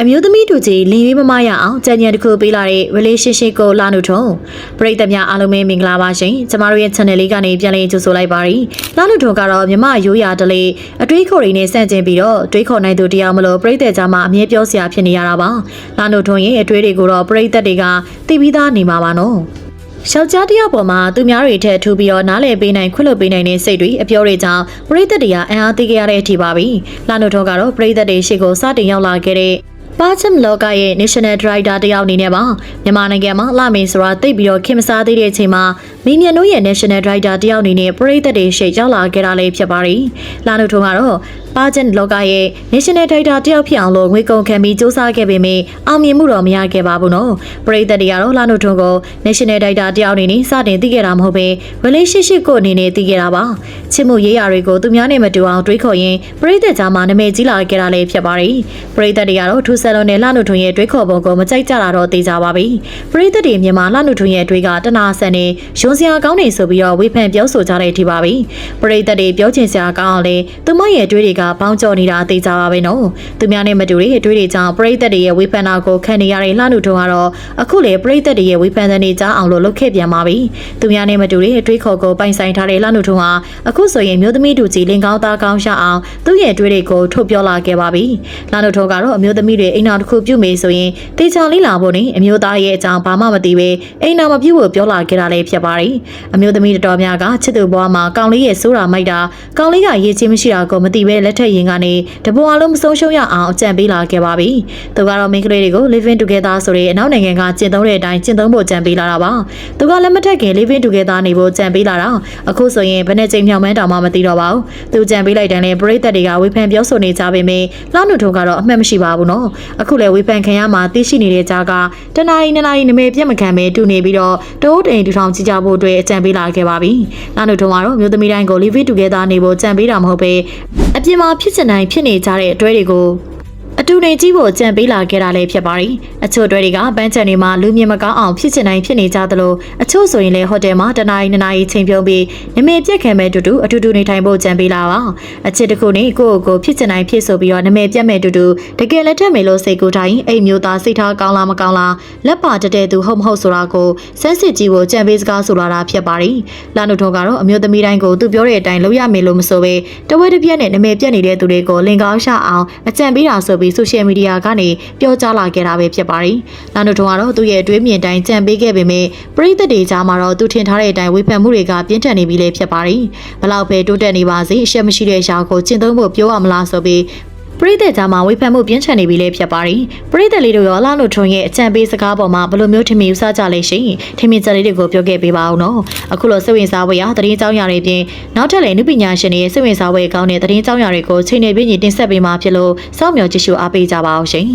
အမျိုးသမီးတို့ကြီးလင်ရွေးမမရအောင်ကြံကြံတစ်ခုပေးလာတဲ့ relationship ကိုလာနုထုံပရိသတ်များအားလုံးပဲမင်္ဂလာပါရှင်ကျမတို့ရဲ့ channel လေးကနေပြန်လည်ကြိုဆိုလိုက်ပါရီလာနုထုံကတော့မြမရိုးရာတလေးအတွေးခေါ်တွေနဲ့ဆန့်ကျင်ပြီးတော့တွေးခေါ်နိုင်သူတရားမလို့ပရိသတ်ကြားမှာအမြဲပြောစရာဖြစ်နေရတာပါလာနုထုံရဲ့အတွေးတွေကိုတော့ပရိသတ်တွေကသိပြီးသားနေမှာပါနော်ယောက်ျားတစ်ယောက်ပေါ်မှာသူများတွေထက်ထူပြီးတော့နားလည်ပေးနိုင်ခွင့်လွှတ်ပေးနိုင်တဲ့စိတ်တွေအပြောတွေကြောင့်ပရိသတ်တွေကအံ့အားသီးခဲ့ရတဲ့အထိပါပဲ။လာနိုထောကတော့ပရိသတ်တွေရှေ့ကိုစတင်ရောက်လာခဲ့တဲ့ ပါချမ်လောကရဲ့ National Director တယောက်အနေနဲ့ပါမြန်မာနိုင်ငံမှာလာမင်းဆိုတာတိတ်ပြီးတော့ခင်မစားသေးတဲ့အချိန်မှာမင်းမြန်တို့ရဲ့ National Director တယောက်အနေနဲ့ပရိသတ်တွေရှေ့ရောက်လာခဲ့တာလည်းဖြစ်ပါတယ်။လာနိုထောကတော့ ပါချမ်လောကရဲ့ National Director တယောက်ဖြစ်အောင်လို့ငွေကုန်ခံပြီးစူးစမ်းခဲ့ပေမယ့်အောင်မြင်မှုတော့မရခဲ့ပါဘူးနော်။ပရိသတ်တွေကတော့လာနိုထွန်းကို National Director တယောက်အနေနဲ့စတင်သိခဲ့တာမဟုတ်ဘဲ relationship ကိုအနေနဲ့သိခဲ့တာပါ။ချစ်မှုရေးရာတွေကိုသူများနဲ့မတူအောင်တွေးခေါ်ရင်ပရိသတ်ကြားမှာနာမည်ကြီးလာခဲ့တာလည်းဖြစ်ပါတယ်။ပရိသတ်တွေကတော့ထူးဆန်းလုံးနဲ့လာနိုထွန်းရဲ့တွေးခေါ်ပုံကိုမကြိုက်ကြတာတော့သိကြပါပြီ။ပရိသတ်တွေမြန်မာလာနိုထွန်းရဲ့အတွေးကတနာဆန်နေရုံစရာကောင်းနေဆိုပြီးတော့ဝေဖန်ပြောဆိုကြတဲ့အထိပါပဲ။ပရိသတ်တွေပြောချင်စရာကောင်းအောင်လေသူမရဲ့အတွေးတွေကပေါင်းကျော်နေတာသိကြပါပဲနော်။သူများနဲ့မတူတဲ့အတွေးတွေကြောင့်ပရိသတ်တွေရဲ့ဝေဖန်တာကိုခံနေရတဲ့လာနိုထွန်းကတော့အခုလေပရိသတ်တွေရဲ့ဝေဖန်တဲ့နေကြအောင်လို့လုပ်ခဲ့ပြန်ပါပြီ။သူများနဲ့မတူတဲ့အတွေးခေါ်ကိုပိုင်ဆိုင်ထားတဲ့လာနိုထွန်းဟာအခုဆိုရင်မျိုးသမီးတူကြီးလင်ကောင်းသားကောင်းရှာအောင်သူ့ရဲ့အတွေးတွေကိုထုတ်ပြောလာခဲ့ပါပြီ။လာနိုထွန်းကတော့အမျိုးသမီးတွေအိမ်တော်တစ်ခုပြုမေဆိုရင်တေချာလေးလာဖို့နဲ့အမျိုးသားရဲ့အကြောင်းဘာမှမသိပဲအိမ်တော်မပြုတ်ဖို့ပြောလာခဲ့တာလည်းဖြစ်ပါတယ်။အမျိုးသမီးတော်များကချစ်သူဘွားမှာကောင်လေးရဲ့စိုးတာမိုက်တာကောင်လေးကရေးချင်းမရှိတာကိုမသိပဲလက်ထက်ရင်ကနေတပွားလုံးမဆုံးရှုံးရအောင်အကြံပေးလာခဲ့ပါပြီ။သူကတော့မိန်းကလေးတွေကို living together ဆိုတဲ့အနောက်နိုင်ငံကကျင့်သုံးတဲ့အတိုင်းကျင့်သုံးဖို့ကြံပေးလာတာပါ။သူကလက်မထက်ခင် living together နေဖို့ကြံပေးလာတာအခုဆိုရင်ဘယ်နဲ့ချိန်မြောင်မန်းတောင်မှမသိတော့ပါဘူး။သူကြံပေးလိုက်တယ်လေပရိသတ်တွေကဝေဖန်ပြောဆိုနေကြပေမယ့်လှနုထုံကတော့အမှတ်မရှိပါဘူးနော်။အခုလည်းဝေဖန်ခံရမှာသိရှိနေတဲ့ကြားကတနာရီနှစ်နာရီနမေပြတ်မခံပဲတူနေပြီးတော့တိုးတိမ်တူထောင်ကြည့်ကြဖို့အတွက်အကြံပေးလာခဲ့ပါပြီ။လှနုထုံကတော့မျိုးသမီးတိုင်းကို living together နေဖို့ကြံပေးတာမဟုတ်ပဲအပြင်မှာဖြစ်ချင်တိုင်းဖြစ်နေကြတဲ့အတွဲတွေကို အတူနေကြည့်ဖို့ကြံပေးလာခဲ့တာလည်းဖြစ်ပါတယ်။အချို့တွေတွေကပန်းချန်တွေမှာလူမြင်မကောင်းအောင်ဖြစ်ချင်တိုင်းဖြစ်နေကြသလိုအချို့ဆိုရင်လည်းဟိုတယ်မှာတနားရီနှစ်နာရီချိန်ပြုံးပြီးနမေပြက်ခံမဲ့တူတူအတူတူနေထိုင်ဖို့ကြံပေးလာပါ။အချစ်တစ်ခုနဲ့ကိုယ့်ကိုယ်ကိုဖြစ်ချင်တိုင်းဖြစ်ဆိုပြီးတော့နမေပြက်မဲ့တူတူတကယ်လက်ထက်မယ်လို့စိတ်ကူတိုင်းအိမ်မျိုးသားစိတ်ထားကောင်းလားမကောင်းလားလက်ပါတတဲ့သူဟုတ်မဟုတ်ဆိုတာကိုစမ်းစစ်ကြည့်ဖို့ကြံပေးစကားဆိုလာတာဖြစ်ပါတယ်။လာနုထုံကတော့အမျိုးသမီးတိုင်းကိုသူပြောတဲ့အတိုင်းလုပ်ရမယ်လို့မဆိုပဲတဝဲတစ်ပြက်နဲ့နမေပြက်နေတဲ့သူတွေကိုလင်ကောင်းရှအောင်အကြံပေးတာဆိုပြီးဆိုရှယ်မီဒီယာကနေပြောကြားလာခဲ့တာပဲဖြစ်ပါတယ်။လာနုထုံကတော့သူ့ရဲ့အတွေးမြင်တိုင်းကြံပေးခဲ့ပေမဲ့ပရိသတ်တွေကြားမှာတော့သူထင်ထားတဲ့အတိုင်းဝေဖန်မှုတွေကပြင်းထန်နေပြီလေဖြစ်ပါတယ်။ဘလောက်ပဲတိုးတက်နေပါစေအရှက်မရှိတဲ့ရှာကိုကျင့်သုံးဖို့ပြောရမလားဆိုပြီး ပရိသတ်ကြားမှာဝေဖန်မှုပြင်းထန်နေပြီလေဖြစ်ပါတယ်။ပရိသတ်လေးတို့ရောလာလို့ထုံရဲ့အကြံပေးစကားပေါ်မှာဘယ်လိုမျိုးထင်မြင်ယူဆကြလဲရှင်။ထင်မြင်ချက်လေးတွေကိုပြောခဲ့ပေးပါအောင်နော်။အခုလိုစိတ်ဝင်စားဖွယ်ရာသတင်းကြောင်းရာတွေပြင်နောက်ထပ်လည်းနုပညာရှင်တွေရဲ့စိတ်ဝင်စားဖွယ်ကောင်းတဲ့သတင်းကြောင်းရာတွေကိုချိန်နေပြည့်ညင်တင်ဆက်ပေးမှာဖြစ်လို့စောင့်မျှော်ကြည့်ရှုအားပေးကြပါအောင်ရှင်။